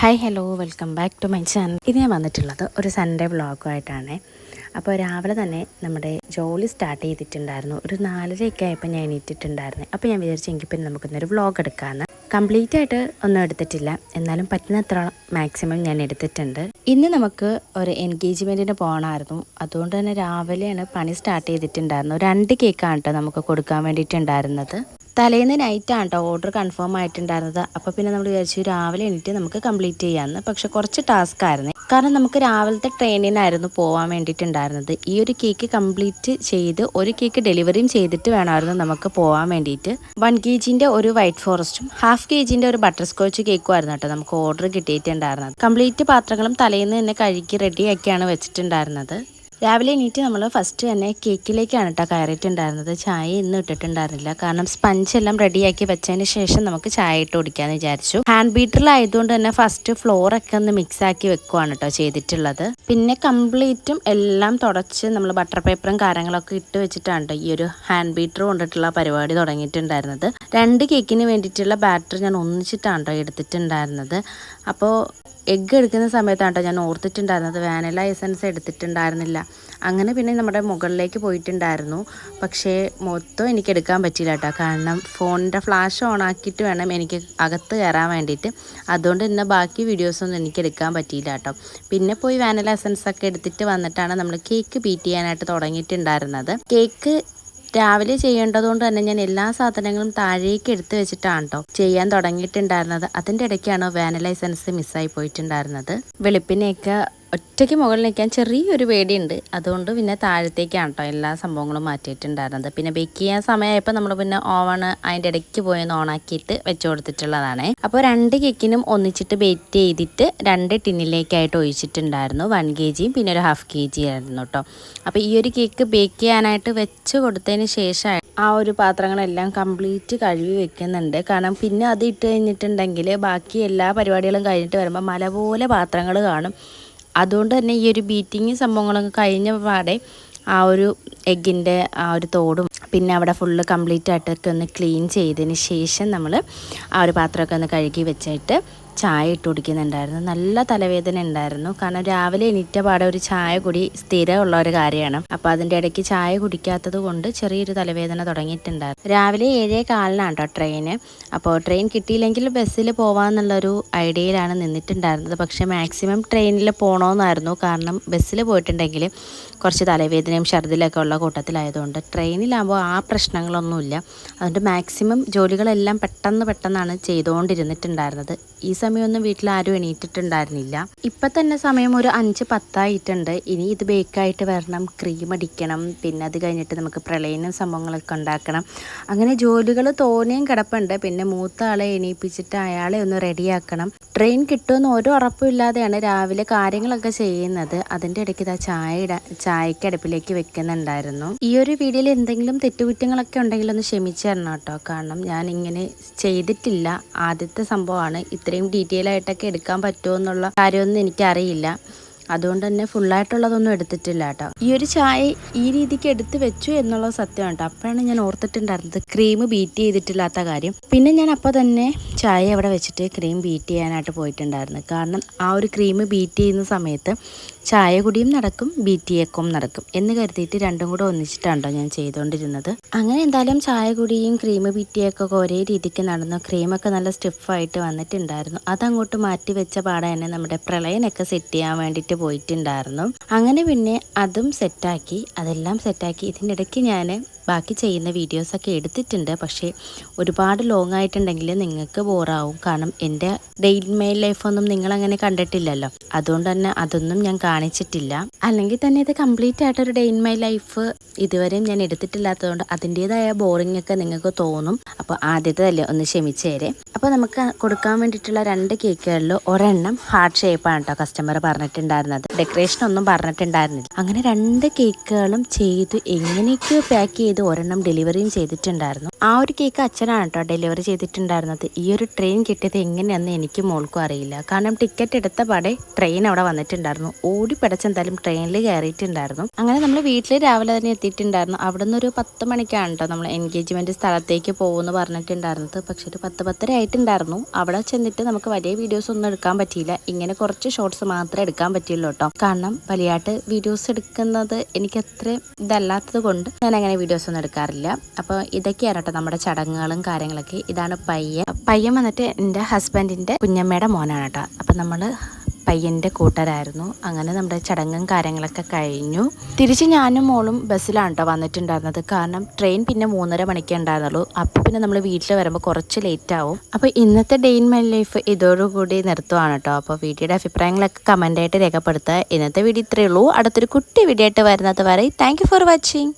Hi hello welcome back to my channel ഇത് ഞാൻ വന്നിട്ടുള്ളത് ഒരു സൺഡേ വ്ളോഗുമായിട്ടാണ് അപ്പോൾ രാവിലെ തന്നെ നമ്മുടെ ജോലി സ്റ്റാർട്ട് ചെയ്തിട്ടുണ്ടായിരുന്നു. ഒരു നാലരയൊക്കെ ആയപ്പോൾ ഞാൻ എണീറ്റിട്ടുണ്ടായിരുന്നു. അപ്പോൾ ഞാൻ വിചാരിച്ചു എങ്കിൽ പിന്നെ നമുക്കിന്നൊരു വ്ളോഗ് എടുക്കാമെന്ന് കംപ്ലീറ്റ് ആയിട്ട് ഒന്നും എടുത്തിട്ടില്ല. എന്നാലും പറ്റുന്നത്ര മാക്സിമം ഞാൻ എടുത്തിട്ടുണ്ട്. ഇന്ന് നമുക്ക് ഒരു എൻഗേജ്മെന്റിന് പോകണമായിരുന്നു അതുകൊണ്ട് തന്നെ രാവിലെയാണ് പണി സ്റ്റാർട്ട് ചെയ്തിട്ടുണ്ടായിരുന്നു രണ്ട് കേക്കാണ് കേട്ടോ നമുക്ക് കൊടുക്കാൻ വേണ്ടിയിട്ടുണ്ടായിരുന്നത്. തലേന്ന് നൈറ്റാണ് കേട്ടോ ഓർഡർ കൺഫേം ആയിട്ടുണ്ടായിരുന്നത്. അപ്പോൾ പിന്നെ നമ്മൾ വിചാരിച്ചു രാവിലെ എണീറ്റ് നമുക്ക് കംപ്ലീറ്റ് ചെയ്യാമെന്ന് പക്ഷെ കുറച്ച് ടാസ്ക് ആയിരുന്നു. കാരണം നമുക്ക് രാവിലത്തെ ട്രെയിനിനായിരുന്നു പോകാൻ വേണ്ടിയിട്ടുണ്ടായിരുന്നത്. ഈ ഒരു കേക്ക് കംപ്ലീറ്റ് ചെയ്ത് ഒരു കേക്ക് ഡെലിവറിയും ചെയ്തിട്ട് വേണമായിരുന്നു നമുക്ക് പോകാൻ വേണ്ടിയിട്ട്. വൺ കെ ജിന്റെ ഒരു വൈറ്റ് ഫോറസ്റ്റും ഹാഫ് കെ ജിന്റെ ഒരു ബട്ടർ സ്കോച്ച് കേക്കും ആയിരുന്നു കേട്ടോ നമുക്ക് ഓർഡർ കിട്ടിയിട്ടുണ്ടായിരുന്നത്. കംപ്ലീറ്റ് പാത്രങ്ങളും തലേന്ന് തന്നെ കഴുകി റെഡിയാക്കിയാണ് വെച്ചിട്ടുണ്ടായിരുന്നത്. രാവിലെ എണീറ്റ് നമ്മൾ ഫസ്റ്റ് തന്നെ കേക്കിലേക്കാണ് കേട്ടോ കയറിയിട്ടുണ്ടായിരുന്നത്. ചായ ഇന്ന് ഇട്ടിട്ടുണ്ടായിരുന്നില്ല. കാരണം സ്പഞ്ച് എല്ലാം റെഡിയാക്കി വെച്ചതിന് ശേഷം നമുക്ക് ചായ ഇട്ട് കുടിക്കാന്ന് വിചാരിച്ചു. ഹാൻഡ് ബീറ്ററിലായതുകൊണ്ട് തന്നെ ഫസ്റ്റ് ഫ്ലോറൊക്കെ ഒന്ന് മിക്സ് ആക്കി വെക്കുവാണ് കേട്ടോ ചെയ്തിട്ടുള്ളത്. പിന്നെ കംപ്ലീറ്റും എല്ലാം തുടച്ച് നമ്മൾ ബട്ടർ പേപ്പറും കാര്യങ്ങളൊക്കെ ഇട്ട് വെച്ചിട്ടാണ് ഈ ഒരു ഹാൻഡ് ബീറ്റർ കൊണ്ടിട്ടുള്ള പരിപാടി തുടങ്ങിയിട്ടുണ്ടായിരുന്നത്. രണ്ട് കേക്കിന് വേണ്ടിയിട്ടുള്ള ബാറ്റർ ഞാൻ ഒന്നിച്ചിട്ടാണ് കേട്ടോ എടുത്തിട്ടുണ്ടായിരുന്നത്. അപ്പോൾ എഗ്ഗ് എടുക്കുന്ന സമയത്താണ് കേട്ടോ ഞാൻ ഓർത്തിട്ടുണ്ടായിരുന്നത്. Vanilla essence എടുത്തിട്ടുണ്ടായിരുന്നില്ല. അങ്ങനെ പിന്നെ നമ്മുടെ മുകളിലേക്ക് പോയിട്ടുണ്ടായിരുന്നു. പക്ഷേ മൊത്തം എനിക്ക് എടുക്കാൻ പറ്റിയില്ല കേട്ടോ. കാരണം ഫോണിന്റെ ഫ്ലാഷ് ഓൺ ആക്കിയിട്ട് വേണം എനിക്ക് അകത്ത് കയറാൻ വേണ്ടിയിട്ട്. അതുകൊണ്ട് തന്നെ ബാക്കി വീഡിയോസൊന്നും എനിക്ക് എടുക്കാൻ പറ്റിയില്ല കേട്ടോ. പിന്നെ പോയി വാനില എസൻസ് ഒക്കെ എടുത്തിട്ട് വന്നിട്ടാണ് നമ്മൾ കേക്ക് ബീറ്റ് ചെയ്യാനായിട്ട് തുടങ്ങിയിട്ടുണ്ടായിരുന്നത്. കേക്ക് രാവിലെ ചെയ്യേണ്ടതുകൊണ്ട് തന്നെ ഞാൻ എല്ലാ സാധനങ്ങളും താഴേക്ക് എടുത്ത് വെച്ചിട്ടാണ് കേട്ടോ ചെയ്യാൻ തുടങ്ങിയിട്ടുണ്ടായിരുന്നത്. അതിന്റെ ഇടയ്ക്കാണ് വാനില എസൻസ് മിസ്സായി പോയിട്ടുണ്ടായിരുന്നത്. വെളുപ്പിനെയൊക്കെ ഒറ്റയ്ക്ക് മുകളിൽ നിൽക്കാൻ ചെറിയൊരു പേടിയുണ്ട്. അതുകൊണ്ട് പിന്നെ താഴത്തേക്കാണ് കേട്ടോ എല്ലാ സംഭവങ്ങളും മാറ്റിയിട്ടുണ്ടായിരുന്നത്. പിന്നെ ബേക്ക് ചെയ്യാൻ സമയമായപ്പോൾ നമ്മൾ പിന്നെ ഓവൺ അതിന്റെ ഇടയ്ക്ക് പോയി ഒന്ന് ഓണാക്കിയിട്ട് വെച്ച് കൊടുത്തിട്ടുള്ളതാണ്. അപ്പോൾ രണ്ട് കേക്കിനും ഒന്നിച്ചിട്ട് ബേറ്റ് ചെയ്തിട്ട് രണ്ട് ടിന്നിലേക്കായിട്ട് ഒഴിച്ചിട്ടുണ്ടായിരുന്നു. വൺ കെ ജിയും പിന്നെ ഒരു ഹാഫ് കെ ജി ആയിരുന്നു കേട്ടോ അപ്പോൾ ഈ ഒരു കേക്ക് ബേക്ക് ചെയ്യാനായിട്ട് വെച്ച് കൊടുത്തതിന് ശേഷം ആ ഒരു പാത്രങ്ങളെല്ലാം കംപ്ലീറ്റ് കഴുകി വെക്കുന്നുണ്ട്. കാരണം പിന്നെ അത് ഇട്ട് കഴിഞ്ഞിട്ടുണ്ടെങ്കിൽ ബാക്കി എല്ലാ പരിപാടികളും കഴിഞ്ഞിട്ട് വരുമ്പോൾ മല പോലെ പാത്രങ്ങൾ കാണും. അതുകൊണ്ട് തന്നെ ഈ ഒരു ബീറ്റിങ് സംഭവങ്ങളൊക്കെ കഴിഞ്ഞ പാടെ ആ ഒരു എഗ്ഗിന്റെ ആ ഒരു തോടും പിന്നെ അവിടെ ഫുള്ള് കംപ്ലീറ്റ് ആയിട്ടൊക്കെ ഒന്ന് ക്ലീൻ ചെയ്തതിന് ശേഷം നമ്മൾ ആ ഒരു പാത്രമൊക്കെ ഒന്ന് കഴുകി വെച്ചിട്ട് ചായ ഇട്ട് കുടിക്കുന്നുണ്ടായിരുന്നു. നല്ല തലവേദന ഉണ്ടായിരുന്നു. കാരണം രാവിലെ എണീറ്റ പാടെ ഒരു ചായ കുടി സ്ഥിരമുള്ള ഒരു കാര്യമാണ്. അപ്പോൾ അതിന്റെ ഇടയ്ക്ക് ചായ കുടിക്കാത്തത് കൊണ്ട് ചെറിയൊരു തലവേദന തുടങ്ങിയിട്ടുണ്ടായിരുന്നു. രാവിലെ ഏഴേ കാലിനാണ് കേട്ടോ ട്രെയിന്. അപ്പോൾ ട്രെയിൻ കിട്ടിയില്ലെങ്കിൽ ബസ്സിൽ പോകാമെന്നുള്ളൊരു ഐഡിയയിലാണ് നിന്നിട്ടുണ്ടായിരുന്നത്. പക്ഷേ മാക്സിമം ട്രെയിനിൽ പോകണമെന്നായിരുന്നു കാരണം ബസ്സിൽ പോയിട്ടുണ്ടെങ്കിൽ കുറച്ച് തലവേദനയും ഛർദിലൊക്കെ ഉള്ള കൂട്ടത്തിലായതുകൊണ്ട് ട്രെയിനിലാകുമ്പോൾ ആ പ്രശ്നങ്ങളൊന്നുമില്ല. അതുകൊണ്ട് മാക്സിമം ജോലികളെല്ലാം പെട്ടെന്ന് പെട്ടെന്നാണ് ചെയ്തുകൊണ്ടിരുന്നിട്ടുണ്ടായിരുന്നത്. ഈ സമയമൊന്നും വീട്ടിൽ ആരും എണീറ്റിട്ടുണ്ടായിരുന്നില്ല. ഇപ്പം തന്നെ സമയം ഒരു അഞ്ച് പത്തായിട്ടുണ്ട്. ഇനി ഇത് ബേക്കായിട്ട് വരണം. ക്രീം അടിക്കണം. പിന്നെ അത് കഴിഞ്ഞിട്ട് നമുക്ക് പ്രളയനും സംഭവങ്ങളൊക്കെ ഉണ്ടാക്കണം. അങ്ങനെ ജോലികൾ തോനെയും കിടപ്പുണ്ട്. പിന്നെ മൂത്ത ആളെ എണീപ്പിച്ചിട്ട് അയാളെ ഒന്ന് റെഡിയാക്കണം. ട്രെയിൻ കിട്ടുമെന്ന് ഒരു ഉറപ്പില്ലാതെയാണ് രാവിലെ കാര്യങ്ങളൊക്കെ ചെയ്യുന്നത്. അതിന്റെ ഇടയ്ക്ക് ഇതാ ചായ ചായക്ക് അടുപ്പിലേക്ക് വെക്കുന്നുണ്ടായിരുന്നു. ഈ ഒരു വീഡിയോയിൽ എന്തെങ്കിലും തെറ്റുകുറ്റങ്ങളൊക്കെ ഉണ്ടെങ്കിൽ ഒന്ന് ക്ഷമിച്ചു തരണം കേട്ടോ. കാരണം ഞാൻ ഇങ്ങനെ ചെയ്തിട്ടില്ല. ആദ്യത്തെ സംഭവമാണ്. ഇത്രയും ഡീറ്റെയിൽ ആയിട്ടൊക്കെ എടുക്കാൻ പറ്റുമോ എന്നുള്ള കാര്യമൊന്നും എനിക്കറിയില്ല. അതുകൊണ്ട് തന്നെ ഫുള്ളായിട്ടുള്ളതൊന്നും എടുത്തിട്ടില്ല കേട്ടോ. ഈ ഒരു ചായ ഈ രീതിക്ക് എടുത്ത് വെച്ചു എന്നുള്ളത് സത്യം കേട്ടോ. അപ്പോഴാണ് ഞാൻ ഓർത്തിട്ടുണ്ടായിരുന്നത് ക്രീം ബീറ്റ് ചെയ്തിട്ടില്ലാത്ത കാര്യം. പിന്നെ ഞാൻ അപ്പോൾ തന്നെ ചായ അവിടെ വെച്ചിട്ട് ക്രീം ബീറ്റ് ചെയ്യാനായിട്ട് പോയിട്ടുണ്ടായിരുന്നു. കാരണം ആ ഒരു ക്രീം ബീറ്റ് ചെയ്യുന്ന സമയത്ത് ചായ കുടിയും നടക്കും ബീറ്റ് ചെയ്യക്കും നടക്കും എന്ന് കരുതിയിട്ട് രണ്ടും കൂടെ ഒന്നിച്ചിട്ടാണ്ടോ ഞാൻ ചെയ്തുകൊണ്ടിരുന്നത്. അങ്ങനെ എന്തായാലും ചായ കുടിയും ക്രീം ബീറ്റ് ചെയ്യൊക്കെ ഒരേ രീതിക്ക് നടന്നു. ക്രീമൊക്കെ നല്ല സ്റ്റിഫായിട്ട് വന്നിട്ടുണ്ടായിരുന്നു. അതങ്ങോട്ട് മാറ്റി വെച്ച പാടെ തന്നെ നമ്മുടെ പ്രളയനൊക്കെ സെറ്റ് ചെയ്യാൻ വേണ്ടിയിട്ട് പോയിട്ടുണ്ടായിരുന്നു. അങ്ങനെ പിന്നെ അതും സെറ്റാക്കി അതെല്ലാം സെറ്റാക്കി ഇതിന്റെ ഇടയ്ക്ക് ഞാൻ ബാക്കി ചെയ്യുന്ന വീഡിയോസൊക്കെ എടുത്തിട്ടുണ്ട്. പക്ഷേ ഒരുപാട് ലോങ് ആയിട്ടുണ്ടെങ്കിൽ നിങ്ങൾക്ക് ബോറാവും കാരണം എന്റെ ഡെയിലി മെയിൽ ലൈഫൊന്നും നിങ്ങളങ്ങനെ കണ്ടിട്ടില്ലല്ലോ. അതുകൊണ്ട് തന്നെ അതൊന്നും ഞാൻ കാണിച്ചിട്ടില്ല. അല്ലെങ്കിൽ തന്നെ ഇത് കംപ്ലീറ്റ് ആയിട്ടൊരു ഡേ ഇൻ മൈ ലൈഫ് ഇതുവരെയും ഞാൻ എടുത്തിട്ടില്ലാത്തതുകൊണ്ട് അതിന്റേതായ ബോറിംഗ് ഒക്കെ നിങ്ങൾക്ക് തോന്നും. അപ്പോൾ ആദ്യത്തേതല്ലേ ഒന്ന് ക്ഷമിച്ചേരെ അപ്പോൾ നമുക്ക് കൊടുക്കാൻ വേണ്ടിയിട്ടുള്ള രണ്ട് കേക്കുകളിൽ ഒരെണ്ണം ഹാർട്ട് ഷേപ്പാണ് കേട്ടോ കസ്റ്റമർ പറഞ്ഞിട്ടുണ്ടായിരുന്നത്. ഡെക്കറേഷൻ ഒന്നും പറഞ്ഞിട്ടുണ്ടായിരുന്നില്ല. അങ്ങനെ രണ്ട് കേക്കുകളും ചെയ്തു എങ്ങനെയൊക്കെയോ പാക്ക് ചെയ്ത് ചെയ്ത് ഒരെണ്ണം ഡെലിവറിയും ചെയ്തിട്ടുണ്ടായിരുന്നു. ആ ഒരു കേക്ക് അച്ഛനാണ് കേട്ടോ ഡെലിവറി ചെയ്തിട്ടുണ്ടായിരുന്നത്. ഈ ഒരു ട്രെയിൻ കിട്ടിയത് എങ്ങനെയാണെന്ന് എനിക്ക് മോൾക്കും അറിയില്ല. കാരണം ടിക്കറ്റ് എടുത്ത പാടെ ട്രെയിൻ അവിടെ വന്നിട്ടുണ്ടായിരുന്നു. ഓടി പിടച്ചെന്തായാലും ട്രെയിനിൽ കയറിയിട്ടുണ്ടായിരുന്നു. അങ്ങനെ നമ്മൾ വീട്ടിൽ രാവിലെ തന്നെ എത്തിയിട്ടുണ്ടായിരുന്നു. അവിടെ നിന്ന് ഒരു പത്ത് മണിക്കാണ് കേട്ടോ നമ്മൾ എൻഗേജ്മെന്റ് സ്ഥലത്തേക്ക് പോകുമെന്ന് പറഞ്ഞിട്ടുണ്ടായിരുന്നത്. പക്ഷെ ഒരു പത്ത് പത്തര ആയിട്ടുണ്ടായിരുന്നു. അവിടെ ചെന്നിട്ട് നമുക്ക് വലിയ വീഡിയോസ് ഒന്നും എടുക്കാൻ പറ്റിയില്ല. ഇങ്ങനെ കുറച്ച് ഷോർട്സ് മാത്രമേ എടുക്കാൻ പറ്റിയുള്ളൂ കേട്ടോ കാരണം വലിയായിട്ട് വീഡിയോസ് എടുക്കുന്നത് എനിക്ക് അത്ര ഇതല്ലാത്തത് കൊണ്ട് ഞാൻ അങ്ങനെ വീഡിയോസ് ഒന്നും എടുക്കാറില്ല. അപ്പോൾ ഇതൊക്കെയാണ് കേട്ടോ നമ്മുടെ ചടങ്ങുകളും കാര്യങ്ങളൊക്കെ. ഇതാണ് പയ്യൻ. പയ്യൻ വന്നിട്ട് എന്റെ ഹസ്ബൻഡിന്റെ കുഞ്ഞമ്മയുടെ മോനാണ് കേട്ടോ അപ്പം നമ്മൾ പയ്യന്റെ കൂട്ടരായിരുന്നു. അങ്ങനെ നമ്മുടെ ചടങ്ങും കാര്യങ്ങളൊക്കെ കഴിഞ്ഞു. തിരിച്ച് ഞാനും മോളും ബസ്സിലാണ് കേട്ടോ വന്നിട്ടുണ്ടായിരുന്നത്. കാരണം ട്രെയിൻ പിന്നെ മൂന്നര മണിക്കേ ഉണ്ടായിരുന്നുള്ളൂ. അപ്പോൾ പിന്നെ നമ്മൾ വീട്ടിൽ വരുമ്പോൾ കുറച്ച് ലേറ്റ് ആവും. അപ്പോൾ ഇന്നത്തെ ഡേ ഇൻ മൈ ലൈഫ് ഇതോടുകൂടി നിർത്തുവാണ് കേട്ടോ അപ്പോൾ വീഡിയോയുടെ അഭിപ്രായങ്ങളൊക്കെ കമന്റായിട്ട് രേഖപ്പെടുത്തുക. ഇന്നത്തെ വീഡിയോ ഇത്രയേ ഉള്ളൂ. അടുത്തൊരു കുട്ടി വീഡിയോ ആയിട്ട് വരുന്നത് വരെ താങ്ക് ഫോർ വാച്ചിങ്